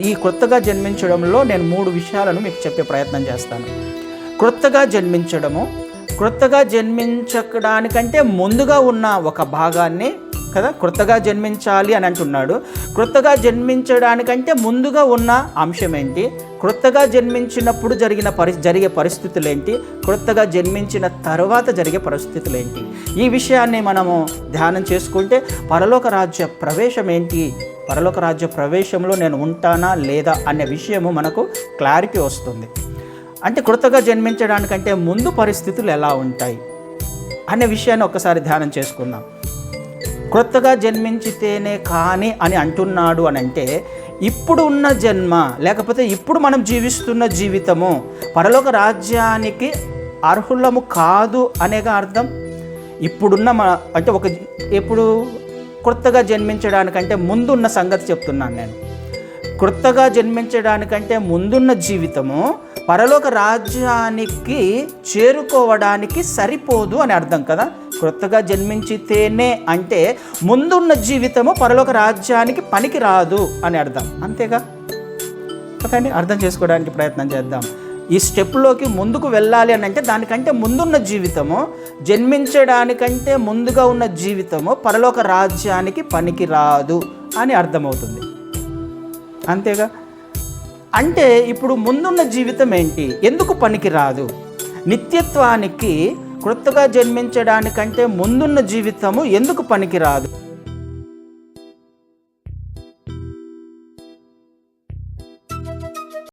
ఈ క్రొత్తగా జన్మించడంలో నేను మూడు విషయాలను మీకు చెప్పే ప్రయత్నం చేస్తాను. క్రొత్తగా జన్మించడము క్రొత్తగా జన్మించడానికంటే ముందుగా ఉన్న ఒక భాగాన్ని కదా క్రొత్తగా జన్మించాలి అని అంటున్నాడు. క్రొత్తగా జన్మించడానికంటే ముందుగా ఉన్న అంశం ఏంటి? క్రొత్తగా జన్మించినప్పుడు జరిగిన పరి జరిగే పరిస్థితులు ఏంటి క్రొత్తగా జన్మించిన తర్వాత జరిగే పరిస్థితులు ఏంటి ఈ విషయాన్ని మనము ధ్యానం చేసుకుంటే పరలోక రాజ్య ప్రవేశం ఏంటి? పరలోక రాజ్య ప్రవేశంలో నేను ఉంటానా లేదా అనే విషయము మనకు క్లారిటీ వస్తుంది. అంటే క్రొత్తగా జన్మించడానికంటే ముందు పరిస్థితులు ఎలా ఉంటాయి అనే విషయాన్ని ఒక్కసారి ధ్యానం చేసుకుందాం. క్రొత్తగా జన్మించితేనే కానీ అని అంటున్నాడు అని అంటే ఇప్పుడు ఉన్న జన్మ లేకపోతే ఇప్పుడు మనం జీవిస్తున్న జీవితము పరలోక రాజ్యానికి అర్హులము కాదు అనేగా అర్థం? ఇప్పుడున్న మన అంటే ఒక ఇప్పుడు క్రొత్తగా జన్మించడానికంటే ముందున్న సంగతి చెప్తున్నాను నేను. క్రొత్తగా జన్మించడానికంటే ముందున్న జీవితము పరలోక రాజ్యానికి చేరుకోవడానికి సరిపోదు అని అర్థం కదా? క్రొత్తగా జన్మించితేనే అంటే ముందున్న జీవితము పరలోక రాజ్యానికి పనికి రాదు అని అర్థం. అంతేగా? అర్థం చేసుకోవడానికి ప్రయత్నం చేద్దాం. ఈ స్టెప్లోకి ముందుకు వెళ్ళాలి అని అంటే దానికంటే ముందున్న జీవితము జన్మించడానికంటే ముందుగా ఉన్న జీవితము పరలోక రాజ్యానికి పనికి రాదు అని అర్థమవుతుంది. అంతేగా? అంటే ఇప్పుడు ముందున్న జీవితం ఏంటి? ఎందుకు పనికి రాదు నిత్యత్వానికి క్రొత్తగా జన్మించడానికంటే ముందున్న జీవితము ఎందుకు పనికి రాదు